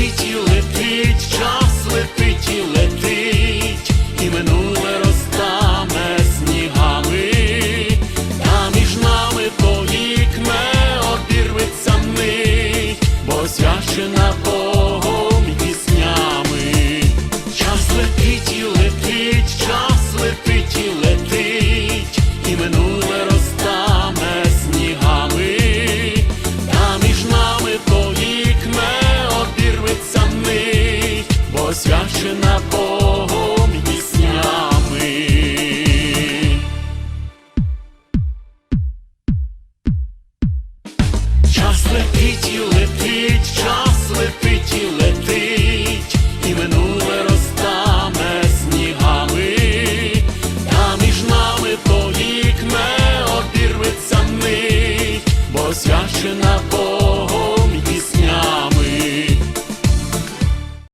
летить і летить, час летить і летить, і минуле розтане снігами, та між нами то вікне обірветься нить, бо освячена Богом піснями. Час летить і летить, час летить і летить. Визначена Богом піснями. Час летить і летить, час летить і летить, і минуле розтане снігами, та між нами повік не обірветься нить, бо свячена.